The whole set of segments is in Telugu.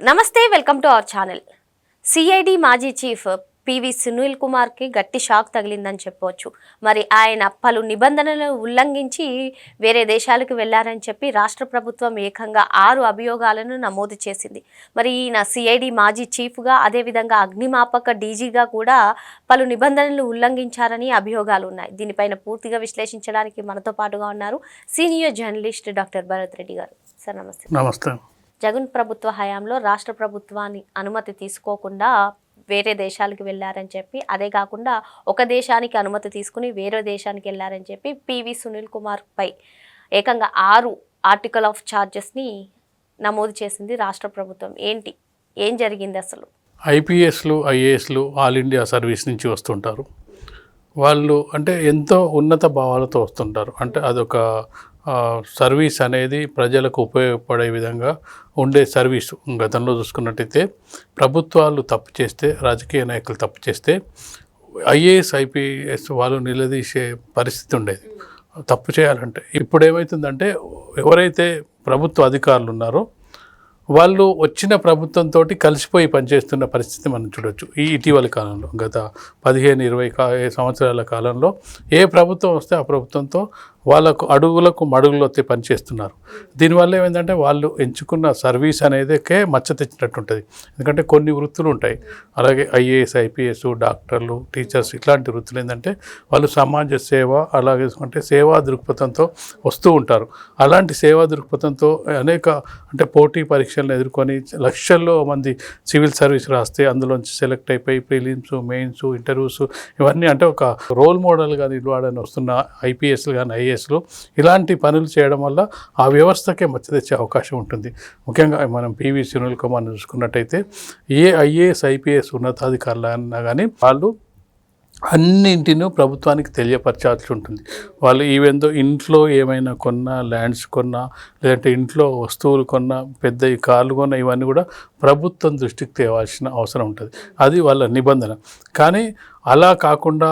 నమస్తే welcome to our channel. CID మాజీ చీఫ్ పివి సునీల్ కుమార్కి గట్టి షాక్ తగిలిందని చెప్పవచ్చు మరి ఆయన పలు నిబంధనలు ఉల్లంఘించి వేరే దేశాలకు వెళ్ళారని చెప్పి రాష్ట్ర ప్రభుత్వం ఏకంగా ఆరు అభియోగాలను నమోదు చేసింది. మరి ఈయన సిఐడి మాజీ చీఫ్గా అదేవిధంగా అగ్నిమాపక డీజీగా కూడా పలు నిబంధనలు ఉల్లంఘించారని అభియోగాలు ఉన్నాయి. దీనిపైన పూర్తిగా విశ్లేషించడానికి మనతో పాటుగా ఉన్నారు senior journalist doctor Bharat Reddy garu. Sir నమస్తే. నమస్తే. జగన్ ప్రభుత్వ హయాంలో రాష్ట్ర ప్రభుత్వాన్ని అనుమతి తీసుకోకుండా వేరే దేశాలకు వెళ్ళారని చెప్పి అదే కాకుండా ఒక దేశానికి అనుమతి తీసుకుని వేరే దేశానికి వెళ్ళారని చెప్పి పివి సునీల్ కుమార్ పై ఏకంగా ఆరు ఆర్టికల్ ఆఫ్ ఛార్జెస్ని నమోదు చేసింది రాష్ట్ర ప్రభుత్వం. ఏంటి? ఏం జరిగింది అసలు? ఐపీఎస్లు ఐఏఎస్లు ఆల్ ఇండియా సర్వీస్ నుంచి వస్తుంటారు. వాళ్ళు అంటే ఎంతో ఉన్నత భావాలతో వస్తుంటారు. అంటే అదొక సర్వీస్ అనేది ప్రజలకు ఉపయోగపడే విధంగా ఉండే సర్వీస్ గతంలో చూసుకున్నట్టయితే ప్రభుత్వాలు తప్పు చేస్తే రాజకీయ నాయకులు తప్పు చేస్తే ఐఏఎస్ ఐపీఎస్ వాళ్ళు నిలదీసే పరిస్థితి ఉండేది. తప్పు చేయాలంటే ఇప్పుడు ఏమవుతుందంటే ఎవరైతే ప్రభుత్వ అధికారులు ఉన్నారో వాళ్ళు వచ్చిన ప్రభుత్వంతో కలిసిపోయి పనిచేస్తున్న పరిస్థితి మనం చూడొచ్చు. ఈ ఇటీవలి కాలంలో గత పదిహేను ఇరవై కా సంవత్సరాల కాలంలో ఏ ప్రభుత్వం వస్తే ఆ ప్రభుత్వంతో వాళ్ళకు అడుగులకు మడుగులు వచ్చి పనిచేస్తున్నారు. దీనివల్ల ఏమైందంటే వాళ్ళు ఎంచుకున్న సర్వీస్ అనేదికే మచ్చ తెచ్చినట్టు ఉంటుంది ఎందుకంటే కొన్ని వృత్తులు ఉంటాయి అలాగే ఐఏఎస్ ఐపీఎస్ డాక్టర్లు టీచర్స్ ఇట్లాంటి వృత్తులు ఏంటంటే వాళ్ళు సమాజ సేవ అలాగే అంటే సేవా దృక్పథంతో వస్తూ ఉంటారు. అలాంటి సేవా దృక్పథంతో అనేక అంటే పోటీ పరీక్షలను ఎదుర్కొని లక్షల్లో మంది సివిల్ సర్వీస్ రాస్తే అందులోంచి సెలెక్ట్ అయిపోయి ప్రిలిమ్స్ మెయిన్స్ ఇంటర్వ్యూస్ ఇవన్నీ అంటే ఒక రోల్ మోడల్గా నిలవాడని వస్తున్న ఐపీఎస్లు కానీ ఐఏఎస్లో ఇలాంటి పనులు చేయడం వల్ల ఆ వ్యవస్థకే మచ్చ తెచ్చే అవకాశం ఉంటుంది. ముఖ్యంగా మనం పివి సునీల్ కుమార్ చూసుకున్నట్టయితే ఏ ఐఏఎస్ ఐపీఎస్ ఉన్నతాధికారులు అన్నా కానీ వాళ్ళు అన్నింటినూ ప్రభుత్వానికి తెలియపరచాల్సి ఉంటుంది. వాళ్ళు ఈవెందో ఇంట్లో ఏమైనా కొన్నా ల్యాండ్స్ కొన్నా లేదంటే ఇంట్లో వస్తువులు కొన్నా పెద్ద కార్లు కొన్నా ఇవన్నీ కూడా ప్రభుత్వం దృష్టికి తేవాల్సిన అవసరం ఉంటుంది. అది వాళ్ళ నిబంధన. కానీ అలా కాకుండా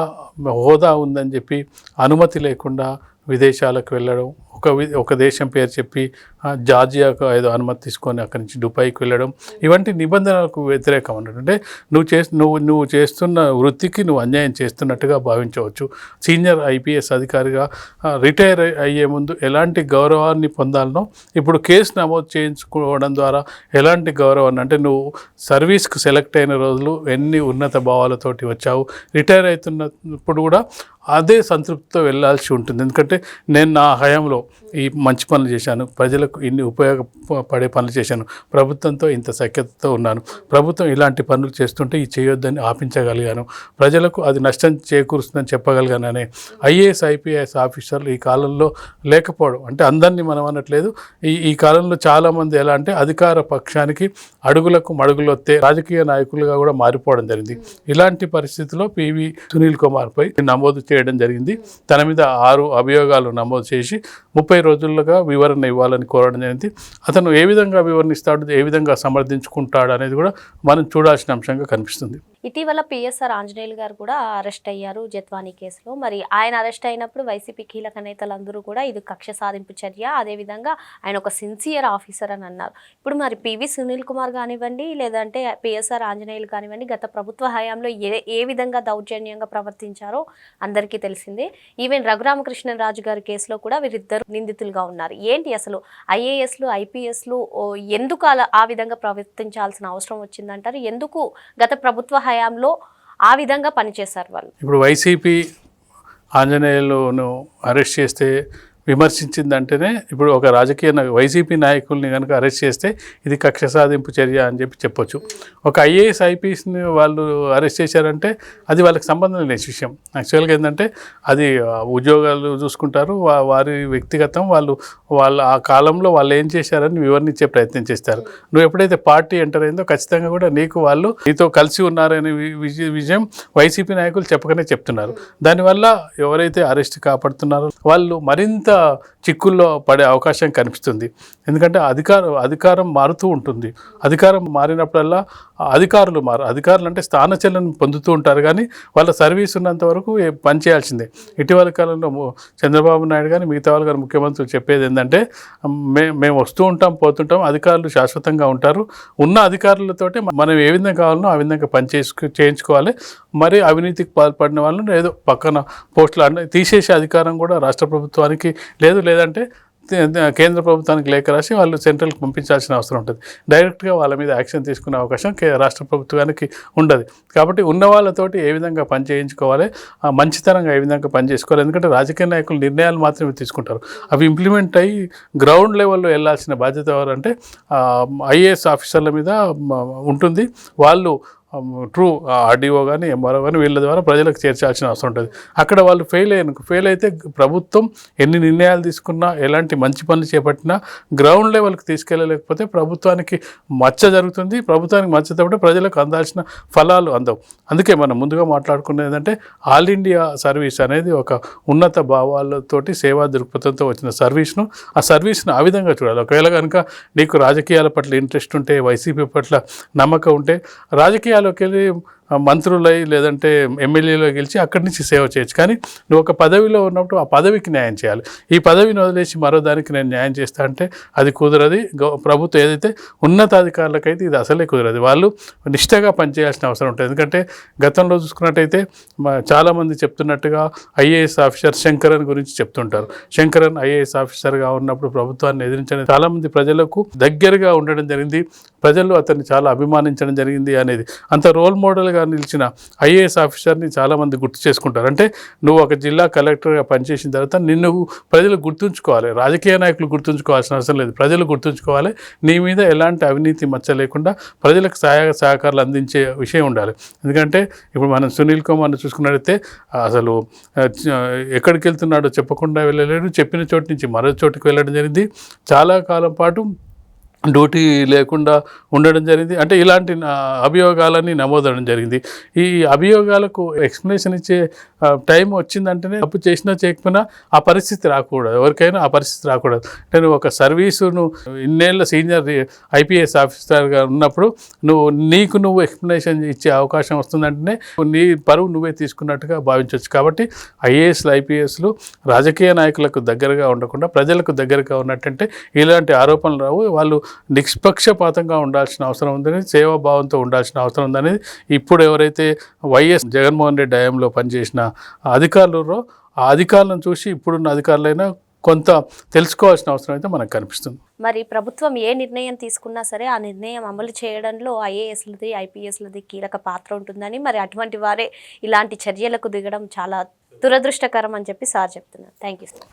హోదా ఉందని చెప్పి అనుమతి లేకుండా విదేశాలకు వెళ్ళడం ఒక వి- ఒక దేశం పేరు చెప్పి జార్జియాకు ఏదో అనుమతి తీసుకొని అక్కడి నుంచి దుబాయ్కి వెళ్ళడం ఇవంటి నిబంధనలకు వ్యతిరేకం అన్నట్టు. అంటే నువ్వు చేసి నువ్వు నువ్వు చేస్తున్న వృత్తికి నువ్వు అన్యాయం చేస్తున్నట్టుగా భావించవచ్చు. సీనియర్ ఐపీఎస్ అధికారిగా రిటైర్ అయ్యే ముందు ఎలాంటి గౌరవాన్ని పొందాలనో ఇప్పుడు కేసు నమోదు చేయించుకోవడం ద్వారా ఎలాంటి గౌరవాన్ని అంటే నువ్వు సర్వీస్కు సెలెక్ట్ అయిన రోజులు ఎన్ని ఉన్నత భావాలతోటి వచ్చావు రిటైర్ అవుతున్నప్పుడు కూడా అదే సంతృప్తితో వెళ్ళాల్సి ఉంటుంది. ఎందుకంటే నేను నా హయాంలో ఈ మంచి పనులు చేశాను. ప్రజలకు ఇన్ని ఉపయోగపడే పనులు చేశాను. ప్రభుత్వంతో ఇంత సఖ్యతతో ఉన్నాను. ప్రభుత్వం ఇలాంటి పనులు చేస్తుంటే ఈ చేయొద్దని ఆపించగలిగాను. ప్రజలకు అది నష్టం చేకూరుస్తుందని చెప్పగలిగాననే ఐఏఎస్ ఐపీఎస్ ఆఫీసర్లు ఈ కాలంలో లేకపోవడం అంటే అందరినీ మనం అనట్లేదు. ఈ ఈ కాలంలో చాలామంది ఎలా అంటే అధికార పక్షానికి అడుగులకు మడుగులొత్తే రాజకీయ నాయకులుగా కూడా మారిపోవడం జరిగింది. ఇలాంటి పరిస్థితిలో పివి సునీల్ కుమార్పై నమోదు చేయడం జరిగింది. తన మీద ఆరు అభియోగాలు నమోదు చేసి ముప్పై రోజులుగా వివరణ ఇవ్వాలని కోరడం జరిగింది. అతను ఏ విధంగా వివరణ ఇస్తాడు ఏ విధంగా సమర్థించుకుంటాడు అనేది కూడా మనం చూడాల్సిన అంశంగా కనిపిస్తుంది. ఇటీవల పిఎస్ఆర్ ఆంజనేయులు గారు కూడా అరెస్ట్ అయ్యారు జత్వానీ కేసులో. మరి ఆయన అరెస్ట్ అయినప్పుడు వైసీపీ కీలక నేతలందరూ కూడా ఇది కక్ష సాధింపు చర్య. అదేవిధంగా ఆయన ఒక సిన్సియర్ ఆఫీసర్ అని అన్నారు. ఇప్పుడు మరి పివి సునీల్ కుమార్ కానివ్వండి లేదంటే పిఎస్ఆర్ ఆంజనేయులు కానివ్వండి గత ప్రభుత్వ హయాంలో ఏ ఏ విధంగా దౌర్జన్యంగా ప్రవర్తించారో అందరికీ తెలిసిందే. ఈవెన్ రఘురామకృష్ణరాజు గారి కేసులో కూడా వీరిద్దరు నిందితులుగా ఉన్నారు. ఏంటి అసలు ఐఏఎస్లు ఐపీఎస్లు ఎందుకు అలా ఆ విధంగా ప్రవర్తించాల్సిన అవసరం వచ్చిందంటారు? ఎందుకు గత ప్రభుత్వ హయాంలో ఆ విధంగా పనిచేశారు వాళ్ళు. ఇప్పుడు వైసీపీ ఆంజనేయులను అరెస్ట్ చేస్తే విమర్శించిందంటేనే ఇప్పుడు ఒక రాజకీయ వైసీపీ నాయకుల్ని కనుక అరెస్ట్ చేస్తే ఇది కక్ష సాధింపు చర్య అని చెప్పి చెప్పొచ్చు. ఒక ఐఏఎస్ ఐపీఎస్ని వాళ్ళు అరెస్ట్ చేశారంటే అది వాళ్ళకి సంబంధం లేని విషయం. యాక్చువల్గా ఏంటంటే అది ఉద్యోగాలు చూసుకుంటారు వారి వ్యక్తిగతం వాళ్ళు వాళ్ళ ఆ కాలంలో వాళ్ళు ఏం చేశారని వివరించే ప్రయత్నం చేస్తారు. నువ్వు ఎప్పుడైతే పార్టీ ఎంటర్ అయిందో ఖచ్చితంగా కూడా నీకు వాళ్ళు నీతో కలిసి ఉన్నారనే విజయం వైసీపీ నాయకులు చెప్పకనే చెప్తున్నారు. దానివల్ల ఎవరైతే అరెస్ట్ కాపాడుతున్నారో వాళ్ళు మరింత చిక్కుల్లో పడే అవకాశం కనిపిస్తుంది. ఎందుకంటే అధికారం అధికారం మారుతూ ఉంటుంది. అధికారం మారినప్పుడల్లా అధికారులు మారు అధికారులు అంటే స్థానచలనం పొందుతూ ఉంటారు కానీ వాళ్ళ సర్వీస్ ఉన్నంత వరకు పనిచేయాల్సిందే పని చేయాల్సిందే. ఇటీవల కాలంలో చంద్రబాబు నాయుడు కానీ మిగతా వాళ్ళు గారు ముఖ్యమంత్రులు చెప్పేది ఏంటంటే మే మేము వస్తూ ఉంటాం పోతుంటాం అధికారులు శాశ్వతంగా ఉంటారు. ఉన్న అధికారులతోటే మనం ఏ విధంగా కావాలనో ఆ విధంగా పనిచేసుకు చేయించుకోవాలి. మరి అవినీతికి పాల్పడిన వాళ్ళని ఏదో పక్కన పోస్టులు అన్న తీసేసే అధికారం కూడా రాష్ట్ర ప్రభుత్వానికి లేదు లేదంటే కేంద్ర ప్రభుత్వానికి లేఖ రాసి వాళ్ళు సెంట్రల్కి పంపించాల్సిన అవసరం ఉంటుంది. డైరెక్ట్గా వాళ్ళ మీద యాక్షన్ తీసుకునే అవకాశం కే రాష్ట్ర ప్రభుత్వానికి ఉండదు. కాబట్టి ఉన్న వాళ్ళతోటి ఏ విధంగా పని చేయించుకోవాలి మంచితనంగా ఏ విధంగా పని చేసుకోవాలి ఎందుకంటే రాజకీయ నాయకులు నిర్ణయాలు మాత్రమే తీసుకుంటారు. అవి ఇంప్లిమెంట్ అయ్యి గ్రౌండ్ లెవెల్లో వెళ్ళాల్సిన బాధ్యత ఎవరంటే ఐఏఎస్ ఆఫీసర్ల మీద ఉంటుంది. వాళ్ళు ట్రూ ఆర్డీఓ కానీ ఎంఆర్ఓ కానీ వీళ్ళ ద్వారా ప్రజలకు చేర్చాల్సిన అవసరం ఉంటుంది. అక్కడ వాళ్ళు ఫెయిల్ అయ్యాను ఫెయిల్ అయితే ప్రభుత్వం ఎన్ని నిర్ణయాలు తీసుకున్నా ఎలాంటి మంచి పనులు చేపట్టినా గ్రౌండ్ లెవెల్కి తీసుకెళ్ళలేకపోతే ప్రభుత్వానికి మచ్చ జరుగుతుంది. ప్రభుత్వానికి మచ్చ ప్రజలకు అందాల్సిన ఫలాలు అందవు. అందుకే మనం ముందుగా మాట్లాడుకునేది ఏంటంటే ఆల్ ఇండియా సర్వీస్ అనేది ఒక ఉన్నత భావాలతోటి సేవా దృక్పథంతో వచ్చిన సర్వీస్ను ఆ సర్వీస్ను ఆ విధంగా చూడాలి. ఒకవేళ కనుక నీకు రాజకీయాల పట్ల ఇంట్రెస్ట్ ఉంటే వైసీపీ పట్ల నమ్మకం ఉంటే రాజకీయ వెళ్ళి ఆ, మంత్రులై లేదంటే ఎమ్మెల్యేలో గెలిచి అక్కడి నుంచి సేవ చేయొచ్చు. కానీ నువ్వు ఒక పదవిలో ఉన్నప్పుడు ఆ పదవికి న్యాయం చేయాలి. ఈ పదవిని వదిలేసి మరో దానికి నేను న్యాయం చేస్తా అంటే అది కుదరది. గౌ- ప్రభుత్వం ఏదైతే ఉన్నతాధికారులకైతే ఇది అసలే కుదరదు. వాళ్ళు నిష్టగా పనిచేయాల్సిన అవసరం ఉంటుంది. ఎందుకంటే గతంలో చూసుకున్నట్టయితే చాలామంది చెప్తున్నట్టుగా ఐఏఎస్ ఆఫీసర్ శంకరన్ గురించి చెప్తుంటారు. శంకరన్ ఐఏఎస్ ఆఫీసర్గా ఉన్నప్పుడు ప్రభుత్వాన్ని ఎదిరించడం చాలామంది ప్రజలకు దగ్గరగా ఉండడం జరిగింది. ప్రజలు అతన్ని చాలా అభిమానించడం జరిగింది అనేది. అంత రోల్ మోడల్గా నిలిచిన ఐఏఎస్ ఆఫీసర్ని చాలామంది గుర్తు చేసుకుంటారు. అంటే నువ్వు ఒక జిల్లా కలెక్టర్గా పనిచేసిన తర్వాత నిన్ను ప్రజలు గుర్తుంచుకోవాలి. రాజకీయ నాయకులు గుర్తుంచుకోవాల్సిన అవసరం లేదు. ప్రజలు గుర్తుంచుకోవాలి. నీ మీద ఎలాంటి అవినీతి మచ్చ లేకుండా ప్రజలకు సహాయ సహకారాలు అందించే విషయం ఉండాలి. ఎందుకంటే ఇప్పుడు మనం సునీల్ కుమార్ని చూసుకున్నట్టయితే అసలు ఎక్కడికి వెళ్తున్నాడో చెప్పకుండా వెళ్ళలేడు. చెప్పిన చోటు నుంచి మరో చోటుకి వెళ్ళడం జరిగింది. చాలా కాలం పాటు డ్యూటీ లేకుండా ఉండడం జరిగింది. అంటే ఇలాంటి అభియోగాలన్నీ నమోదవడం జరిగింది. ఈ అభియోగాలకు ఎక్స్ప్లెనేషన్ ఇచ్చే టైం వచ్చిందంటేనే తప్పు చేసినా చేయకపోయినా ఆ పరిస్థితి రాకూడదు. ఎవరికైనా ఆ పరిస్థితి రాకూడదు. నేను ఒక సర్వీసును ఇన్నేళ్ళ సీనియర్ ఐపీఎస్ ఆఫీసర్గా ఉన్నప్పుడు నువ్వు నీకు నువ్వు ఎక్స్ప్లెనేషన్ ఇచ్చే అవకాశం వస్తుందంటేనే నీ పరువు నువ్వే తీసుకున్నట్టుగా భావించవచ్చు కాబట్టి ఐఏఎస్లు ఐపీఎస్లు రాజకీయ నాయకులకు దగ్గరగా ఉండకుండా ప్రజలకు దగ్గరగా ఉన్నట్టంటే ఇలాంటి ఆరోపణలు రావు. వాళ్ళు నిష్పక్షపాతంగా ఉండాల్సిన అవసరం ఉందని సేవాభావంతో ఉండాల్సిన అవసరం ఉందని ఇప్పుడు ఎవరైతే వైఎస్ జగన్మోహన్ రెడ్డి హయాంలో పనిచేసిన అధికారులు ఆ అధికారులను చూసి ఇప్పుడున్న అధికారులైనా కొంత తెలుసుకోవాల్సిన అవసరం అయితే మనకు కనిపిస్తుంది. మరి ప్రభుత్వం ఏ నిర్ణయం తీసుకున్నా సరే ఆ నిర్ణయం అమలు చేయడంలో ఐఏఎస్లది ఐపీఎస్లది కీలక పాత్ర ఉంటుందని మరి అటువంటి వారే ఇలాంటి చర్యలకు దిగడం చాలా దురదృష్టకరం అని చెప్పి సార్ చెప్తున్నారు. Thank you sir.